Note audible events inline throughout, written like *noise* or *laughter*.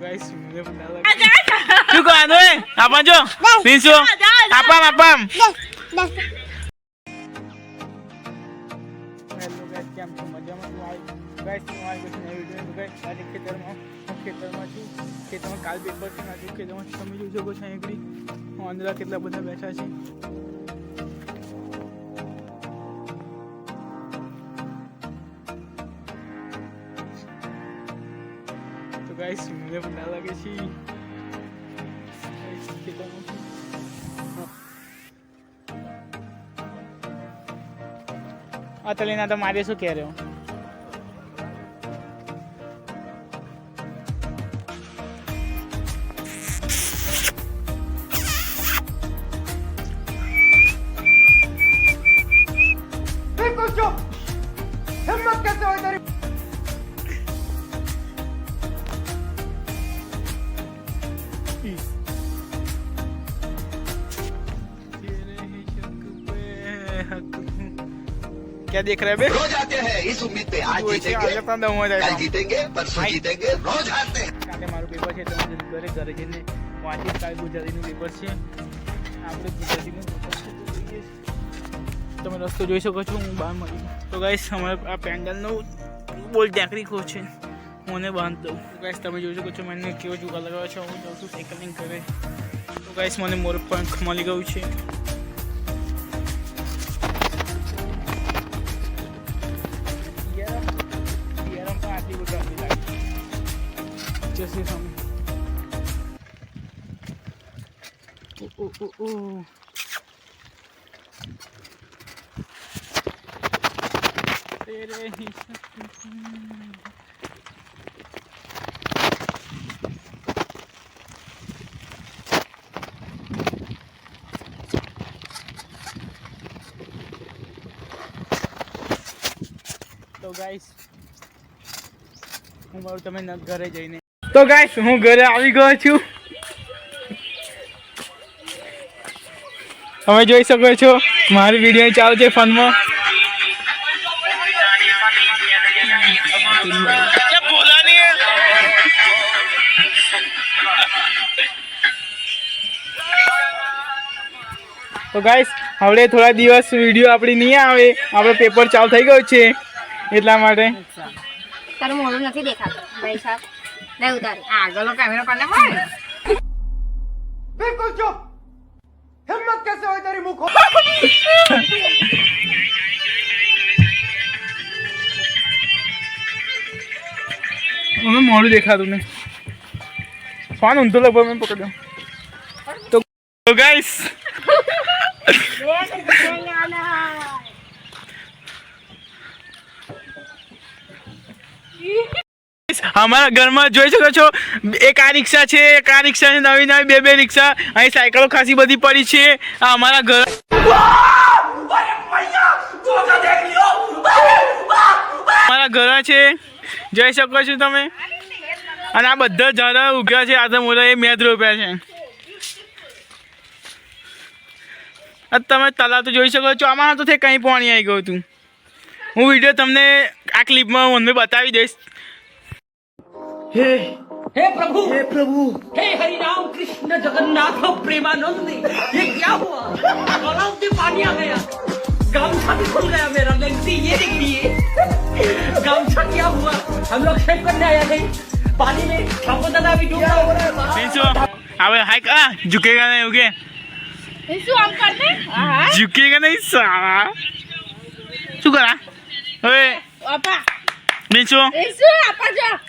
શું કરવાનું હે આપણ જો આપામ આપામ હેલો ગાઈસ કેમ છો? મજામાં? હું આવી ગાઈસ હું આવી ગયો નવી વીડિયો ગાઈસ આજે ખેતરમાં હું ખેતરમાં છું. ખેતરમાં કાલ પેપર છે આજે ખેતરમાં તમે જોઈ શકો છો અહીં વાંદરા કેટલા બધા બેઠા છે. ગાઈસ મને ના અતલીના તો મારે શું કહે રહ્યો હિંમત કેસે હોય તારી? क्या देख रहे हैं बे रोज आते हैं इस उम्मीद पे आज તું વચ્ચે जीतेंगे આગળ પણ દમવા જાય कल કામ. जीतेंगे परसों भाई। जीतेंगे रोज हारते हैं કાલે મારું પેપર છે તમે ઘરે ઘરે જઈને વાંચીશ કાલે ગુજરાતીનું પેપર છે આપણે ગુજરાતીનું પેપર છે તો જોઈએ છીએ. તમે રસ્તો જોઈ શકો છો હું બહાર મળી તો ગાઈસ અમારે આ પેન્ડલનો બોલ ટેકનિકો છે હું એને બાંધ દઉં તો ગાઈસ તમે જોઈ શકો છો મને કેવો જુગા લગાવ્યો છે હું જાઉં છું સાયકલિંગ કરે તો ગાઈસ મને મોર પંખ મળી ગયું છે લાગી જશે સામે ઓ ઓ ઓ ઓ તેરે ही તો ગાઈસ હું મારું તમે ન- ઘરે જઈને તો ગાઈશ હું ઘરે આવી ગયો છું. તમે જોઈ શકો છો મારી વીડિયો ચાલુ છે ફોનમાં. તો ગાઈશ હવે થોડા દિવસ વીડિયો આપણી નહીં આવે આપણો પેપર ચાલુ થઈ ગયો છે એટલા માટે. તારું મોઢું નથી દેખાતું ભાઈ સાહેબ. નહીં ઉતારી. આગળનો કેમેરો કોને મારે બિલકુલ ચૂપ. હિંમત મોડું દેખાતું ને ફોન ઊંધો લગભગ મેં પકડ્યો. તો ગાઈસ. *laughs* અમારા ઘરમાં જોઈ શકો છો, એક આ રિક્ષા છે, એક આ રિક્ષા છે, નવી નવી બે બે રિક્ષા. અહીં સાયકલો ખાસી બધી પડી છે. આ અમારા ઘર અમારા ઘર છે. જોઈ શકો છો તમે. અને આ બધા ઝાડા ઉગ્યા છે. આ તો મોટા એ મેદ રોપ્યા છે. તમે તલા તો જોઈ શકો છો. આમાં તો કંઈ પાણી આવી ગયું હતું. હું વીડિયો તમને આ ક્લિપમાં મને બતાવી દઈશ. हे प्रभु हे प्रभु हे हरि राम कृष्ण जगन्नाथ प्रेमानंद ये क्या हुआ तालाब से पानी आ गया गामछा भी खुल गया मेरा लेंसी ये देखिए गामछा क्या हुआ हम लोग शेव करने आया थे पानी में बापू दादा भी डूबा हो रहा है बाहर। પીસો હવે હાય કા ઝુકેગા નહીં એવું કે શું આમ કરને ઝુકેગા નહીં સારા શું કરા હવે બાપા પીસો એ શું આપા જો લે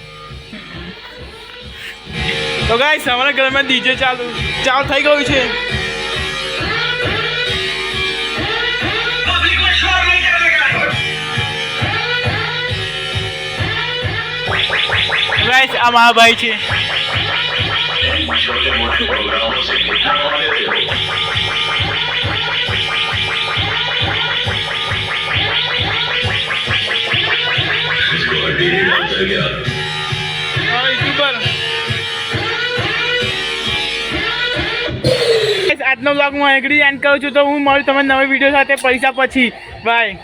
તો ગાઈ અમારા ઘરમાં ડીજે ચાલુ ચાલુ થઈ ગયું છે. ગાઈસ આ મારા ભાઈ છે આજનો બ્લોગ હું આગળ એન્ડ કરું છું. તો હું મળું તમને નવા વીડિયો સાથે. પૈસા પછી. બાય